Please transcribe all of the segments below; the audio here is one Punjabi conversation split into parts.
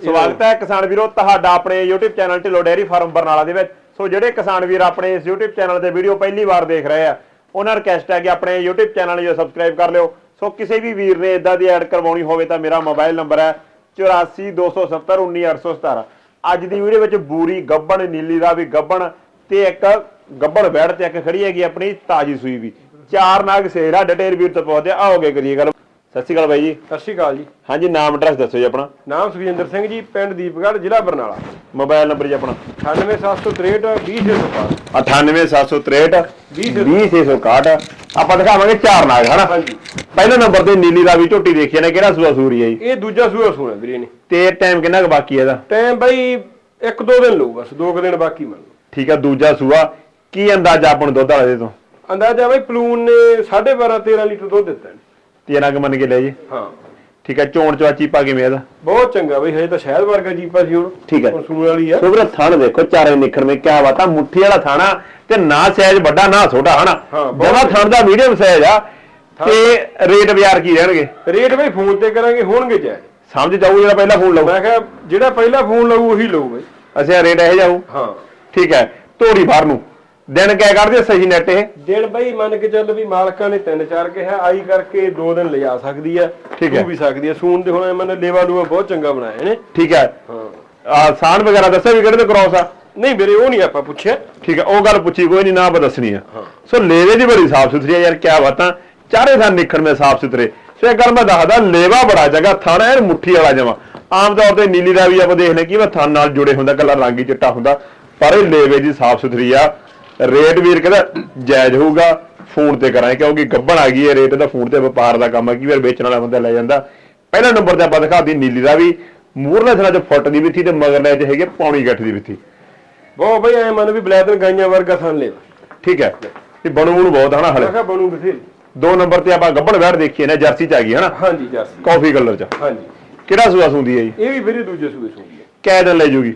ਸਵਾਗਤ ਹੈ ਕਿਸਾਨ ਵੀਰੋ, ਤੁਹਾਡਾ ਆਪਣੇ YouTube channel Dhillon dairy farm Barnala ਦੇ ਵਿੱਚ। ਸੋ ਜਿਹੜੇ ਕਿਸਾਨ ਵੀਰ ਆਪਣੇ ਇਸ YouTube ਚੈਨਲ ਤੇ ਵੀਡੀਓ ਪਹਿਲੀ ਵਾਰ ਦੇਖ ਰਹੇ ਆ, ਉਹਨਾਂ ਨੂੰ ਰਿਕਵੈਸਟ ਹੈ ਕਿ ਆਪਣੇ YouTube ਚੈਨਲ ਨੂੰ ਸਬਸਕ੍ਰਾਈਬ ਕਰ ਲਿਓ। ਸੋ ਕਿਸੇ ਵੀ ਵੀਰ ਨੇ ਇਦਾਂ ਦੀ ਐਡ ਕਰਵਾਉਣੀ ਹੋਵੇ ਤਾਂ ਮੇਰਾ ਮੋਬਾਈਲ ਨੰਬਰ ਹੈ 8427191817 ਅੱਜ ਦੀ ਵੀਡੀਓ ਵਿੱਚ ਬੂਰੀ ਗੱਬਣ, ਨੀਲੀ ਦਾ ਵੀ ਗੱਬਣ ਤੇ ਇੱਕ ਗੱਬਣ ਬੈੜ ਤੇ ਇੱਕ ਖੜੀ ਹੈਗੀ ਆਪਣੀ ਤਾਜੀ ਸੂਈ ਵੀ। ਚਾਰ ਨਾਗ ਸੇਰਾ ਡਟੇਰ ਵੀਰ ਤੋਂ ਪਹੁੰਚਦੇ ਆਓਗੇ ਕਰੀਏ ਗੱਲ। ਸਤਿ ਸ਼੍ਰੀ ਅਕਾਲ ਬਾਈ ਜੀ। ਸਤਿ ਸ਼੍ਰੀ ਅਕਾਲ ਜੀ। ਹਾਂਜੀ ਨਾਮ ਐਡਰੈਸ ਦੱਸੋ ਜੀ ਆਪਣਾ। ਨਾਮ ਸੁਖਜਿੰਦਰ ਸਿੰਘ ਜੀ ਪਿੰਡ ਦੀਪਗੜ੍ਹ ਜ਼ਿਲ੍ਹਾ ਬਰਨਾਲਾ। ਮੋਬਾਈਲ ਨੰਬਰ ਜੀ ਆਪਣਾ। 98763 20665 98763 20 20661 ਆਪਾਂ ਦਿਖਾਵਾਂਗੇ ਚਾਰ ਨਾਗ ਹਨਾ? ਹਾਂਜੀ। ਪਹਿਲੇ ਨੰਬਰ ਤੇ ਨੀਲੀ ਦਾ ਵੀ ਝੋਟੀ ਦੇਖੀ ਨੇ ਕਿਹੜਾ ਸੂਆ ਸੂਰੀ ਹੈ ਜੀ? ਇਹ ਦੂਜਾ ਸੂਆ ਸੂਣਾ ਵੀਰੇ ਨੇ ਤੇ ਟਾਈਮ ਕਿੰਨਾ ਕੁ ਬਾਕੀ ਹੈ ਇਹਦਾ? ਟਾਈਮ ਬਾਈ ਇੱਕ ਦੋ ਦਿਨ ਲਊ ਬਸ ਦੋ ਕੁ ਦਿਨ ਬਾਕੀ ਮੰਨ ਲਓ ਠੀਕ ਹੈ ਦੂਜਾ ਸੂਆ ਕੀ ਅੰਦਾਜ਼ਾ ਆਪਾਂ ਨੂੰ ਦੁੱਧ ਵਾਲੇ ਤੋਂ? ਅੰਦਾਜ਼ਾ ਬਾਈ ਪਲੂਨ ਨੇ 12.5 13 ਲੀਟਰ ਦੁੱਧ ਦਿੱਤਾ ਨੇ ਤੇਰਾ ਕੁ ਮੰਨ ਕੇ ਲੈ ਜੀ। ਹਾਂ। ਠੀਕ ਹੈ ਚੋਣ ਚਵਾਚੀ ਪਾ ਕਿਵੇਂ ਇਹਦਾ ਬਹੁਤ ਚੰਗਾ ਬਈ ਹਜੇ ਤਾਂ ਸ਼ਹਿਦ ਵਰਗਾ ਜੀਪਾ ਸੀ ਹੁਣ। ਠੀਕ ਹੈ। ਹੁਣ ਸੂਣ ਵਾਲੀ ਆ। ਸੋ ਵੀਰੇ ਥਣ ਦੇਖੋ ਚਾਰੇ ਨਿਖਣ ਵਿੱਚ ਕਿਆ ਬਾਤ ਆ ਮੁੱਠੀ ਵਾਲਾ ਥਾਣਾ ਤੇ ਨਾ ਸਾਈਜ਼ ਵੱਡਾ ਨਾ ਛੋਟਾ ਹਨਾ? ਹਾਂ, ਬਹੁਤ ਥਣ ਦਾ ਮੀਡੀਅਮ ਸਾਈਜ਼ ਆ। ਤੇ ਰੇਟ ਬਾਜ਼ਾਰ ਕੀ ਰਹਿਣਗੇ? ਰੇਟ ਬਈ ਫੋਨ ਤੇ ਕਰਾਂਗੇ ਹੋਣਗੇ ਚਾਹੇ ਸਮਝ ਜਾਊ ਜਿਹੜਾ ਪਹਿਲਾ ਫੋਨ ਲਊ। ਮੈਂ ਕਿਹਾ ਜਿਹੜਾ ਪਹਿਲਾ ਫੋਨ ਲਊ ਉਹੀ ਲਊ ਬਈ। ਅੱਛਾ ਰੇਟ ਇਹ ਜਾਊ ਹਾਂ। ਠੀਕ ਹੈ ਤੋੜੀ ਬਾਹਰ ਨੂੰ। ਦਿਨ ਕਿਆ ਕੱਢਦੇ ਸਹੀ ਨੈਟ ਇਹ? ਦਿਨ ਬਈ ਮੰਨ ਕੇ ਚੱਲ ਵੀ ਮਾਲਕਾਂ ਨੇ ਤਿੰਨ ਚਾਰ ਕਿਹਾ ਆਈ ਕਰਕੇ ਦੋ ਦਿਨ ਲਿਜਾ ਸਕਦੀ ਆ ਠੀਕ ਹੈ। ਵੀ ਸਕਦੀ ਆ। ਸੂਣ ਦੇ ਹੁਣ ਇਹਨਾਂ ਨੇ ਲੇਵਾ ਲੂਆ ਬਹੁਤ ਚੰਗਾ ਬਣਾਇਆ ਨੇ ਠੀਕ ਹੈ। ਹਾਂ। ਆ ਸਾਨ ਵਗੈਰਾ ਦੱਸਿਆ ਵੀ ਕਿਹੜੇ ਤੇ ਕ੍ਰੋਸ ਆ? ਨਹੀਂ ਵੀਰੇ ਉਹ ਨਹੀਂ ਆਪਾਂ ਪੁੱਛਿਆ। ਠੀਕ ਹੈ ਉਹ ਗੱਲ ਪੁੱਛੀ ਕੋਈ ਨਹੀਂ ਨਾ ਆਪਾਂ ਦੱਸਣੀ ਆ। ਸੋ ਲੇਵੇ ਦੀ ਬੜੀ ਸਾਫ਼ ਸੁਥਰੀ ਆ ਯਾਰ ਕਿਆ ਬਾਤਾਂ। ਚਾਰੇ ਥਾਂ ਨਿਖਣ ਮੇ ਸਾਫ਼ ਸੁਥਰੇ। ਸੋ ਇਹ ਗੱਲ ਮੈਂ ਦੱਸਦਾ ਲੇਵਾ ਬੜਾ ਜਗਾ ਥਾਣਾ ਐਨ ਮੁੱਠੀ ਵਾਲਾ ਜਮਾ। ਆਮ ਤੌਰ ਤੇ ਨੀਲੀ ਦਾ ਵੀ ਆਪਾਂ ਦੇਖਨੇ ਕਿ ਉਹ ਥਾਂ ਨਾਲ ਜੁੜੇ ਹੁੰਦਾ ਕੱਲਾ ਰੰਗ ਹੀ ਚਿੱਟਾ ਹੁੰਦਾ। ਪਰ ਇਹ ਲੇਵੇ ਦੀ ਸਾਫ਼ ਸੁਥਰੀ ਆ। ਰੇਟ ਵੀਰ ਕਹਿੰਦਾ ਜਾਇਜ਼ ਹੋਊਗਾ ਫੋਨ ਤੇ ਕਰਾਂ ਕਿਉਂਕਿ ਗੱਬਣ ਆ ਗਈ ਹੈ ਰੇਟ ਦਾ ਫੋਨ ਤੇ ਵਪਾਰ ਦਾ ਕੰਮ ਆ ਕੀ ਵਾਰ ਵੇਚਣ ਵਾਲਾ ਬੰਦਾ ਲੈ ਜਾਂਦਾ। ਪਹਿਲਾ ਨੰਬਰ ਤੇ ਆਪਾਂ ਦਿਖਾਦੀ ਨੀਲੀ ਦਾ ਵੀ ਮੂਰਲੇ ਥਣਾ ਚ ਫੁੱਟ ਦੀ ਵਿੱਥੀ ਤੇ ਮਗਰਲੇ ਚ ਹੈਗੇ ਪੌਣੀ ਗੱਠ ਦੀ ਵਿੱਥੀ ਬਹੁਤ ਬਈ ਐ ਮੰਨ ਵੀ ਬਲੈਦਰ ਗਾਈਆਂ ਵਰਗਾ ਥਣ ਲੇਵਾ ਠੀਕ ਹੈ ਇਹ ਬਣੂ ਬਣੂ ਬਹੁਤ ਹਨਾ ਹਲੇ। ਮੈਂ ਕਿਹਾ ਬਣੂ ਬਥੇਰੀ। ਦੋ ਨੰਬਰ ਤੇ ਆਪਾਂ ਗੱਬਣ ਵੈੜ ਦੇਖੀਏ ਨਾ ਜਰਸੀ ਚ ਆ ਗਈ ਹਨਾ ਹਾਂਜੀ ਜਰਸੀ। ਕਾਫੀ ਕਲਰ ਚ। ਹਾਂਜੀ। ਕਿਹੜਾ ਸੂਆ ਸੁੰਦੀ ਹੈ ਜੀ? ਇਹ ਵੀ ਵੀਰੇ ਦੂਜੇ ਸੂਏ ਸੂਈ ਹੈ। ਕੈ ਦਿਨ ਲੈ ਜੂਗੀ?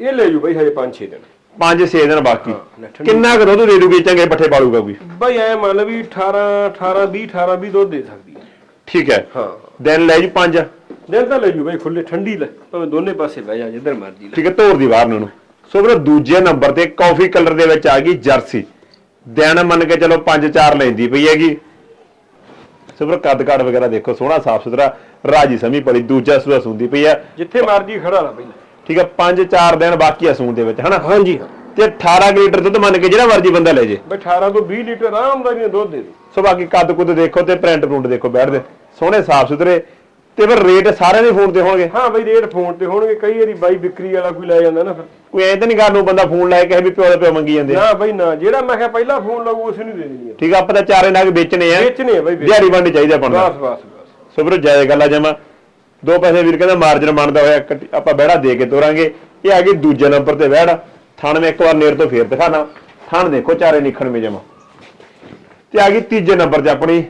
ਇਹ ਲੈ ਜੂ ਬਈ ਹਜੇ 5-6 ਦਿਨ। 5-6 ਦਿਨ ਬਾਕੀ। ਹਾਂ, ਠੰਡੀ- ਕਿੰਨਾ ਕੁ ਦੁੱਧ ਦੇ ਦੂਗੀ ਚੰਗੇ ਪੱਠੇ ਪਾਲੂਗਾ ਕੋਈ? ਬਈ ਐ ਮੰਨ ਵੀ 18 18 20 18 20 ਦੁੱਧ ਦੇ ਸਕਦੀ ਹੈ ਠੀਕ ਹੈ। ਹਾਂ। ਦਿਨ ਲੈ ਜੂ 5 ਦਿਨ ਤਾਂ ਲੈ ਜੂ ਬਈ ਖੁੱਲੇ ਠੰਡੀ ਲੈ। ਭਾਵੇਂ ਦੋਨੇ ਪਾਸੇ ਬਹਿ ਜਾ ਜਿੱਧਰ ਮਰਜ਼ੀ ਲੈ। ਠੀਕ ਹੈ ਤੋੜ ਦੀ ਬਾਹਰ ਨੂੰ ਇਹਨੂੰ। ਸੋ ਵੀਰੋ ਦੂਜੇ ਨੰਬਰ ਤੇ ਕਾਫੀ ਕਲਰ ਦੇ ਵਿੱਚ ਆ ਗਈ ਜਰਸੀ। ਦਿਨ ਮੰਨ ਕੇ ਚਲੋ 5-4 ਲੈਂਦੀ ਪਈ ਹੈਗੀ। ਸੋ ਵੀਰੋ ਕੱਦ ਕਾਠ ਵਗੈਰਾ ਦੇਖੋ ਸੋਹਣਾ ਸਾਫ਼ ਸੁਥਰਾ ਰਾਜੀ ਸਮੀ ਪੜੀ ਦੂਜਾ ਸੂਆ ਸੁੰਦੀ ਪਈ ਹੈ। ਜਿੱਥੇ ਮਰਜ਼ੀ ਖੜਾ ਲਾ। ਪਹਿਲਾਂ ਠੀਕ ਹੈ 5-4 ਦਿਨ ਬਾਕੀ ਆ ਸੂਣ ਦੇ ਵਿੱਚ ਹਨਾ? ਹਾਂਜੀ। ਤੇ 18 ਕੁ ਲੀਟਰ ਦੁੱਧ ਮੰਨ ਕੇ ਜਿਹੜਾ ਮਰਜ਼ੀ ਬੰਦਾ ਲੈ ਜੇ। ਬਈ 18 ਤੋਂ 20 ਲੀਟਰ ਆਰਾਮਦਾਰੀ ਨਾਲ ਦੁੱਧ ਦੇ ਦੇ। ਸੋ ਬਾਕੀ ਕੱਦ ਕੁੱਦ ਦੇਖੋ ਤੇ ਪ੍ਰਿੰਟ ਪ੍ਰਿੰਟ ਦੇਖੋ ਬੈਠਦੇ ਸੋਹਣੇ ਸਾਫ਼ ਸੁਥਰੇ ਤੇ ਫਿਰ ਰੇਟ ਸਾਰਿਆਂ ਦੇ ਫੋਨ ਤੇ ਹੋਣਗੇ। ਹਾਂ ਬਈ ਰੇਟ ਫੋਨ ਤੇ ਹੋਣਗੇ ਕਈ ਵਾਰੀ ਬਾਈ ਵਿਕਰੀ ਵਾਲਾ ਕੋਈ ਲੈ ਜਾਂਦਾ ਨਾ ਫਿਰ। ਕੋਈ ਐ ਤਾਂ ਨਹੀਂ ਕਰਨ ਬੰਦਾ ਫੋਨ ਲਾਇਆ ਕਿਸੇ ਵੀ ਪਿਓ ਦੇ ਪਿਓ ਮੰਗੀ ਜਾਂਦੇ। ਨਾ ਬਈ ਨਾ ਜਿਹੜਾ ਮੈਂ ਕਿਹਾ ਪਹਿਲਾਂ ਫੋਨ ਲਾਊ ਉਸ ਨੂੰ ਦੇ ਦੇਣੀ ਠੀਕ ਆ ਆਪਾਂ ਤਾਂ ਚਾਰੇ ਨਗ ਵੇਚਣੇ ਆ। ਵੇਚਣੇ ਆ ਬਈ ਦਿਹਾੜੀ ਵੰਡ ਚਾਹੀਦਾ ਆਪਾਂ ਨੂੰ। ਬਸ ਬਸ ਬਸ। ਸੋ ਵੀਰੋ ਜਾਇਜ਼ ਗੱਲ ਆ ਜਮਾ। ਦੋ ਪੈਸੇ ਵੀਰ ਕਹਿੰਦਾ ਮਾਰਜਨ ਮੰਨਦਾ ਹੋਇਆ ਆਪਾਂ ਬਹਿੜਾ ਦੇ ਕੇ ਤੋਰਾਂਗੇ। ਇਹ ਆ ਗਈ ਦੂਜੇ ਨੰਬਰ ਤੇ ਬਹਿੜਾ। ਥਣ ਮੈਂ ਇੱਕ ਵਾਰ ਨੇੜ ਤੋਂ ਫੇਰ ਦਿਖਾਣਾ। ਥਣ ਦੇਖੋ ਚਾਰੇ ਨਿਖਣ ਮੇ ਜਮਾ। ਤੇ ਆ ਗਈ ਤੀਜੇ ਨੰਬਰ ਤੇ ਆਪਣੀ।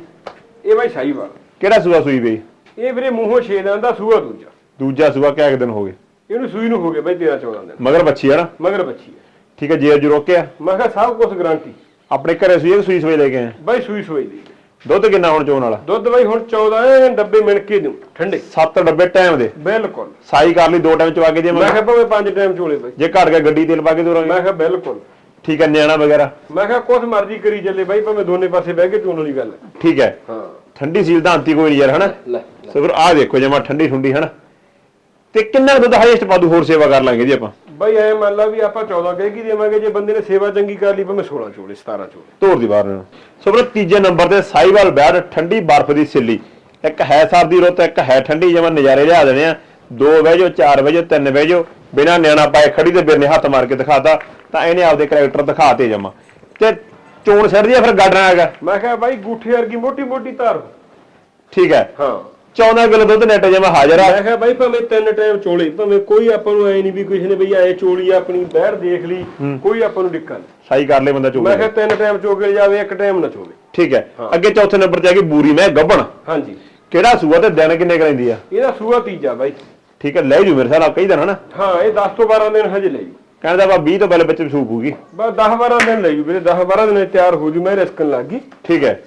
ਇਹ ਬਾਈ ਸ਼ਾਹੀਵਾਲ ਕਿਹੜਾ ਸੂਆ ਸੂਈ ਬਈ? ਇਹ ਵੀਰੇ ਮੂੰਹੋਂ ਛੇ ਦਿਨ ਦਾ ਸੂਆ ਦੂਜਾ। ਦੂਜਾ ਸੂਆ ਕਿਆ ਕੁ ਦਿਨ ਹੋ ਗਏ? ਇਹਨੂੰ ਸੂਈ ਨੂੰ ਹੋ ਗਏ ਬਾਈ 13 14 ਦਿਨ। ਮਗਰ ਬੱਚੀ ਆ ਨਾ? ਮਗਰ ਬੱਚੀ ਹੈ ਠੀਕ ਹੈ ਜੇ ਜੂ ਰੋਕਿਆ ਮੈਂ ਕਿਹਾ ਸਭ ਕੁਝ ਗਾਰੰਟੀ ਆਪਣੇ ਘਰੇ ਸੂਈ ਸੂਈ ਸੂਈ ਲੈ ਕੇ ਆਏ? ਬਾਈ ਸੂਈ ਸੂਈ ਦੀ। ਦੁੱਧ ਕਿੰਨਾ ਹੁਣ ਚੋਣ ਵਾਲਾ? ਦੁੱਧ ਬਾਈ ਹੁਣ 14 ਐ ਡੱਬੇ ਮਿਣ ਕੇ ਦੂੰ ਠੰਡੇ। ਸੱਤ ਡੱਬੇ ਟਾਈਮ ਦੇ। ਬਿਲਕੁਲ। ਸਾਈ ਕਰ ਲਈ ਦੋ ਟਾਈਮ ਚਵਾ ਕੇ ਜੇ ਮੈਂ ਕਿਹਾ ਭਾਵੇਂ ਪੰਜ ਟਾਈਮ ਚੋਲੇ ਬਾਈ। ਜੇ ਘੜ ਗਿਆ ਗੱਡੀ ਤੇਲ ਪਾ ਕੇ ਤੋਰਾਂਗੇ ਮੈਂ ਕਿਹਾ ਬਿਲਕੁਲ। ਠੀਕ ਹੈ ਨਿਆਣਾ ਵਗੈਰਾ। ਮੈਂ ਕਿਹਾ ਕੁਛ ਮਰਜ਼ੀ ਕਰੀ ਚੱਲੇ ਬਾਈ ਭਾਵੇਂ ਦੋਨੇ ਪਾਸੇ ਬਹਿ ਕੇ ਚੋਣ ਵਾਲੀ ਗੱਲ ਹੈ। ਠੀਕ ਹੈ। ਹਾਂ। ਠੰਡੀ ਸੀਲ ਦਾ ਅੰਤੀ ਕੋਈ ਨਹੀਂ ਯਾਰ ਹਨਾ? ਲੈ ਸੋ ਫਿਰ ਆਹ ਦੇਖੋ ਜਮਾ ਠੰਡੀ ਠੰਡੀ ਹਨਾ? ਤੇ ਕਿੰਨਾ ਕੁ ਦੁੱਧ ਹਾਈਐਸਟ ਪਾਦੂ ਹੋਰ ਸੇਵਾ ਕਰ ਲਾਂਗੇ ਜੀ ਆਪਾਂ। ਬਾਈ ਐ ਮੰਨ ਲਾ ਵੀ ਆਪਾਂ 14 ਕਹਿ ਕੀ ਦੇਵਾਂਗੇ ਜੇ ਬੰਦੇ ਨੇ ਸੇਵਾ ਚੰਗੀ ਕਰ ਲਈ ਭਾਵੇਂ 16 ਚੋਲੇ 17 ਚੋਲੇ। ਤੋੜ ਦੀ ਬਾਹਰ ਨੂੰ। ਸੋ ਫਿਰ ਤੀਜੇ ਨੰਬਰ ਤੇ ਸਾਈਵਾਲ ਬੈਡ ਠੰਡੀ ਬਰਫ਼ ਦੀ ਸਿੱਲੀ। ਇੱਕ ਹੈ ਸਰਦੀ ਰੁੱਤ ਇੱਕ ਹੈ ਠੰਡੀ ਜਮਾ ਨਜ਼ਾਰੇ ਲਿਆ ਦੇਣੇ ਆ। ਦੋ ਵਹਿ ਜਾਓ ਚਾਰ ਵਹਿ ਜਾਓ ਤਿੰਨ ਵਹਿ ਜਾਓ ਬਿਨਾ ਨਿਆਣਾ ਪਾਏ ਖੜੀ ਤੇ ਬਿਰਨੇ ਹੱਥ ਮਾਰ ਕੇ ਦਿਖਾਤਾ ਤਾਂ ਇਹਨੇ ਆਪਦੇ ਕਰੈਕਟਰ ਦਿਖਾਤੇ ਜਮਾ। ਤੇ ਚੋਣ ਛੱਡਦੀ ਆ ਫਿਰ ਗਾਡਣਾ ਹੈਗਾ ਮੈਂ ਕਿਹਾ ਬਾਈ ਗੂਠੇ ਵਰਗੀ ਮੋਟੀ ਮੋਟੀ ਧਾਰ। ਠੀਕ ਹੈ। ਹਾਂ। 14 ਕਿਲੋ ਦੁੱਧ ਨੈਟ ਜਮਾ ਹਾਜ਼ਰ ਆ। ਮੈਂ ਕਿਹਾ ਬਾਈ ਭਾਵੇਂ ਤਿੰਨ ਟਾਈਮ ਚੋਲੇ ਭਾਵੇਂ ਕੋਈ ਆਪਾਂ ਨੂੰ ਐ ਨਹੀਂ ਵੀ ਕਿਸੇ ਨੇ ਬਈ ਐ ਚੋਲੀ ਆਪਣੀ ਬਹਿਰ ਦੇਖ ਲਈ ਕੋਈ ਆਪਾਂ ਨੂੰ ਦਿੱਕਤ ਨਹੀਂ ਸਾਈ ਕਰ ਲੈ ਬੰਦਾ ਚੋਣ ਮੈਂ ਕਿਹਾ ਤਿੰਨ ਟਾਈਮ ਚੋ ਕੇ ਜਾਵੇ ਇੱਕ ਟਾਈਮ ਨਾ ਚੋਵੇ। ਠੀਕ ਹੈ। ਅੱਗੇ ਚੌਥੇ ਨੰਬਰ ਤੇ ਆ ਗਈ ਬੂਰੀ ਮੈਂ ਗੱਬਣ। ਹਾਂਜੀ। ਕਿਹੜਾ ਸੂਆ ਤੇ ਦਿਨ ਕਿੰਨੇ ਕਰਾਂਦੀ ਆ? ਇਹਦਾ ਸੂਆ ਤੀਜਾ ਬਾਈ। ਠੀਕ ਹੈ ਲੈ ਜੂ ਮੇਰੇ ਸਾਲ ਕਈ ਦਿਨ ਹਨਾ ਹਾਂ ਇਹ 10 ਤੋਂ 12 ਦਿਨ ਹਜੇ ਲਈ ਕਹਿੰਦਾ ਬਾ 20 ਤੋਂ ਪਹਿਲੇ ਬੱਚੇ ਸੂਪ ਹੋਊਗੀ। ਬਸ 10 12 ਦਿਨ ਲਈ ਵੀਰੇ 10 12 ਦਿਨ ਤਿਆਰ ਹੋ ਜੂ ਮੈਂ ਰਿਸਕਣ ਲੱਗ ਗਈ। ਠੀਕ ਹੈ।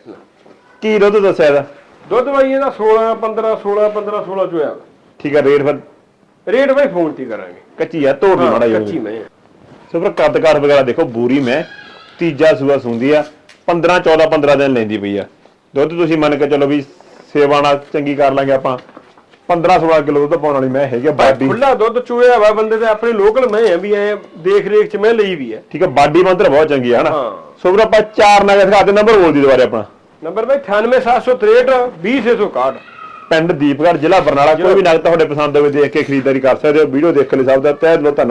ਕੀ ਦੁੱਧ ਦੱਸਿਆ ਇਹਦਾ? ਦੁੱਧ ਬਾਈ ਇਹਦਾ 16 15 16 15 16 ਚੋਇਆ ਠੀਕ ਹੈ ਰੇਟ ਫਿਰ? ਰੇਟ ਬਾਈ ਫੋਨ ਤੇ ਕਰਾਂਗੇ। ਕੱਚੀ ਆ ਤੋੜ ਦੀ ਹਾਂ, ਮਾੜਾ ਜਿਹਾ। ਕੱਚੀ ਮੈਂ। ਸੋ ਫਿਰ ਕੱਦਕਾਰ ਵਗੈਰਾ ਦੇਖੋ ਬੂਰੀ ਮੈਂ। ਤੀਜਾ ਸੂਆ ਸੁੰਦੀ ਆ। 15 14 15 ਦਿਨ ਲੈਂਦੀ ਪਈ ਆ। ਦੁੱਧ ਤੁਸੀਂ ਮੰਨ ਕੇ ਚਲੋ ਵੀ ਸੇਵਾ ਨਾਲ ਚੰਗੀ ਕਰ ਲਾਂਗੇ ਆਪਾਂ। 15 16 ਕਿਲੋ ਦੁੱਧ ਪਾਉਣ ਵਾਲੀ ਮੈਂ ਹੈਗੀ ਆ ਬਾਡੀ। ਖੁੱਲਾ ਦੁੱਧ ਚੋਇਆ ਵਾ ਬੰਦੇ ਤੇ ਆਪਣੇ ਲੋਕਲ ਮੈਂ ਆ ਵੀ ਐ ਦੇਖ ਰੇਖ ਚ ਮੈਂ ਲਈ ਵੀ ਹੈ ਠੀਕ ਆ ਬਾਡੀ ਮੰਤਰ ਬਹੁਤ ਚੰਗੀ ਆ ਹਨਾ। ਸੋ ਫਿਰ ਆਪਾਂ ਚਾਰ ਨਗ ਦਿਖਾ ਦੇ ਨੰਬਰ ਬੋਲ ਦੀ ਦੁਬਾਰੇ ਆਪਣਾ। ਨੰਬਰ ਬਾਈ 98763 20661 ਪਿੰਡ ਦੀਪਗੜ੍ਹ ਜ਼ਿਲ੍ਹਾ ਬਰਨਾਲਾ ਕੋਈ ਵੀ ਨਗ ਤੁਹਾਡੇ ਪਸੰਦ ਹੋਵੇ ਦੇਖ ਕੇ ਖਰੀਦਦਾਰੀ ਕਰ ਸਕਦੇ ਹੋ ਵੀਡੀਓ ਦੇਖਣ ਲਈ ਸਭ ਦਾ ਤਹਿ ਦਿਲੋਂ ਧੰਨਵਾਦ।